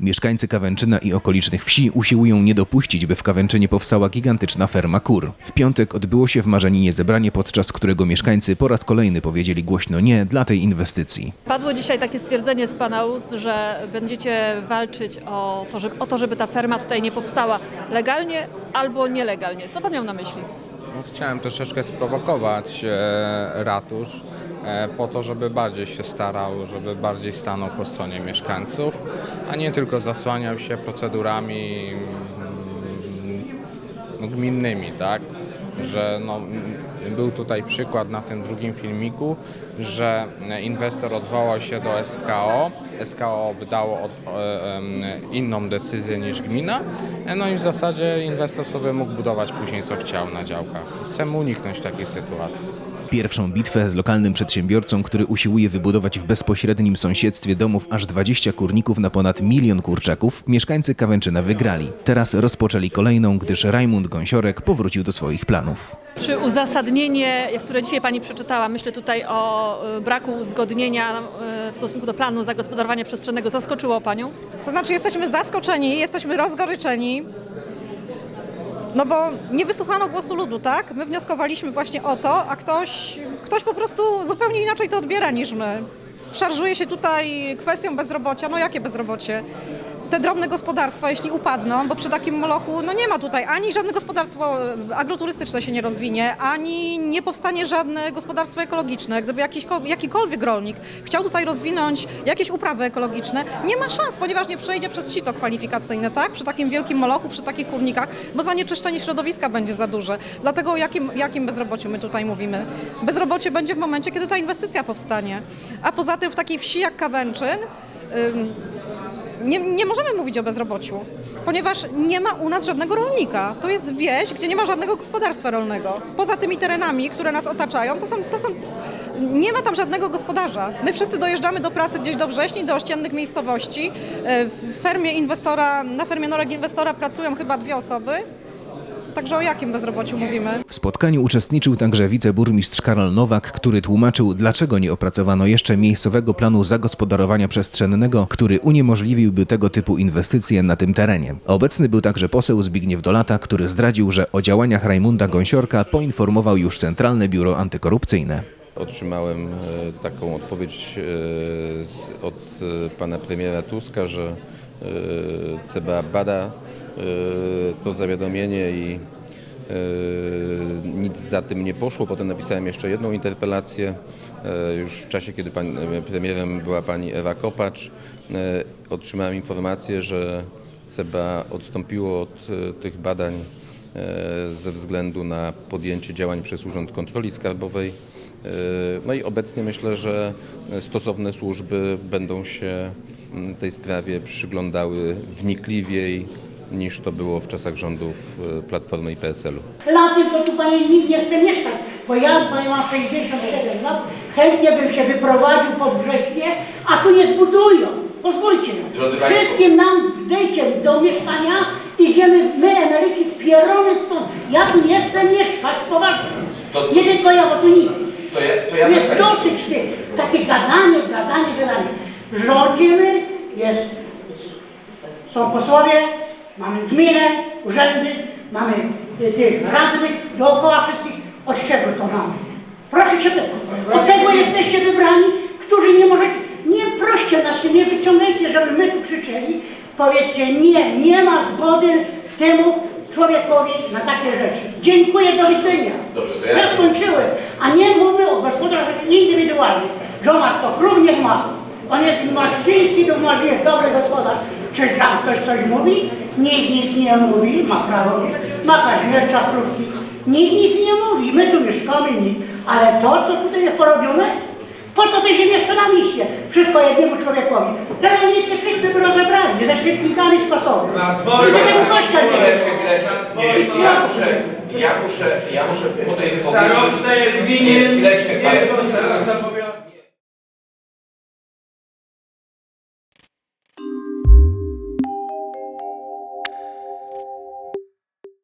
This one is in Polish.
Mieszkańcy Kawęczyna i okolicznych wsi usiłują nie dopuścić, by w Kawęczynie powstała gigantyczna ferma kur. W piątek odbyło się w Marzaninie zebranie, podczas którego mieszkańcy po raz kolejny powiedzieli głośno nie dla tej inwestycji. Padło dzisiaj takie stwierdzenie z Pana ust, że będziecie walczyć o to, żeby, o to, żeby ta ferma tutaj nie powstała legalnie albo nielegalnie. Co Pan miał na myśli? Chciałem troszeczkę sprowokować e, ratusz e, po to, żeby bardziej się starał, żeby bardziej stanął po stronie mieszkańców, a nie tylko zasłaniał się procedurami mm, no, gminnymi, tak? Że no, mm, był tutaj przykład na tym drugim filmiku, że inwestor odwołał się do SKO, SKO wydało od, e, inną decyzję niż gmina, no i w zasadzie inwestor sobie mógł budować później co chciał na działkach. Chcemy uniknąć takiej sytuacji. Pierwszą bitwę z lokalnym przedsiębiorcą, który usiłuje wybudować w bezpośrednim sąsiedztwie domów aż 20 kurników na ponad milion kurczaków, mieszkańcy Kawęczyna wygrali. Teraz rozpoczęli kolejną, gdyż Rajmund Gąsiorek powrócił do swoich planów. Czy uzasadnienie, które dzisiaj Pani przeczytała, myślę tutaj o y, braku uzgodnienia y, w stosunku do planu zagospodarowania przestrzennego, zaskoczyło Panią? To znaczy jesteśmy zaskoczeni, jesteśmy rozgoryczeni. No bo nie wysłuchano głosu ludu, tak? My wnioskowaliśmy właśnie o to, a ktoś, ktoś po prostu zupełnie inaczej to odbiera niż my. Szarżuje się tutaj kwestią bezrobocia. No jakie bezrobocie? Te drobne gospodarstwa, jeśli upadną, bo przy takim molochu no nie ma tutaj ani żadne gospodarstwo e, agroturystyczne się nie rozwinie, ani nie powstanie żadne gospodarstwo ekologiczne. Gdyby jakiś, jakikolwiek rolnik chciał tutaj rozwinąć jakieś uprawy ekologiczne, nie ma szans, ponieważ nie przejdzie przez sito kwalifikacyjne, tak? Przy takim wielkim molochu, przy takich kurnikach, bo zanieczyszczenie środowiska będzie za duże. Dlatego o jakim, jakim bezrobociu my tutaj mówimy? Bezrobocie będzie w momencie, kiedy ta inwestycja powstanie. A poza tym w takiej wsi jak Kawęczyn, nie, nie możemy mówić o bezrobociu, ponieważ nie ma u nas żadnego rolnika. To jest wieś, gdzie nie ma żadnego gospodarstwa rolnego. Poza tymi terenami, które nas otaczają, to są, to są, nie ma tam żadnego gospodarza. My wszyscy dojeżdżamy do pracy gdzieś do wrześni, do ościennych miejscowości. E, W fermie inwestora, na fermie Norek Inwestora pracują chyba dwie osoby. Także o jakim bezrobociu mówimy? W spotkaniu uczestniczył także wiceburmistrz Karol Nowak, który tłumaczył, dlaczego nie opracowano jeszcze miejscowego planu zagospodarowania przestrzennego, który uniemożliwiłby tego typu inwestycje na tym terenie. Obecny był także poseł Zbigniew Dolata, który zdradził, że o działaniach Rajmunda Gąsiorka poinformował już Centralne Biuro Antykorupcyjne. Otrzymałem e, taką odpowiedź e, od e, pana premiera Tuska, że CBA bada to zawiadomienie i e, nic za tym nie poszło. Potem napisałem jeszcze jedną interpelację e, już w czasie, kiedy e, premierem była pani Ewa Kopacz. E, Otrzymałem informację, że CBA odstąpiło od e, tych badań e, ze względu na podjęcie działań przez Urząd Kontroli Skarbowej. E, No i obecnie myślę, że stosowne służby będą się tej sprawie przyglądały wnikliwiej niż to było w czasach rządów e, Platformy i PSL-u. Latem to tu pani nikt nie chce mieszkać, bo ja pani mam 67 lat, chętnie bym się wyprowadził pod wrześnie, a tu nie zbudują. Pozwólcie nam. Wszystkim nam dejcie do mieszkania, idziemy my emeryci wpierony stąd. Ja tu nie chcę mieszkać, poważnie. Nie tylko ja, bo tu nic. Jest dosyć tych, takie gadanie, gadanie, gadanie. Rządzimy, jest są posłowie, mamy gminę, urzędy, mamy y, tych radnych dookoła wszystkich. Od czego to mamy? Proszę pytać. Od tego jesteście wybrani, którzy nie możecie, nie proście nas, się nie wyciągajcie, żeby my tu krzyczeli. Powiedzcie nie, nie ma zgody temu człowiekowi na takie rzeczy. Dziękuję, do widzenia. ja... skończyłem, a nie mówię o gospodarstwie indywidualnym, że on ma 100 krów, niech ma. On jest maściński, to może jest dobry gospodarz. Czy tam ktoś coś mówi? Nikt nic nie mówi, ma prawo mieć. Ma kaźmiercza krówki. Nikt nic nie mówi, my tu mieszkamy, nic. Ale to, co tutaj jest porobione, po co to się mieszka na mieście? Wszystko jednemu człowiekowi. Rolnicy wszyscy by rozebrali, ze świetnikami z kosowy. Żeby tego kościa nie Chwileczkę, chwileczkę. Nie, było. ja muszę, ja muszę, ja muszę po tej wypowiedzi... Starosta jest winien, Chwileczkę, nie, bo starosta.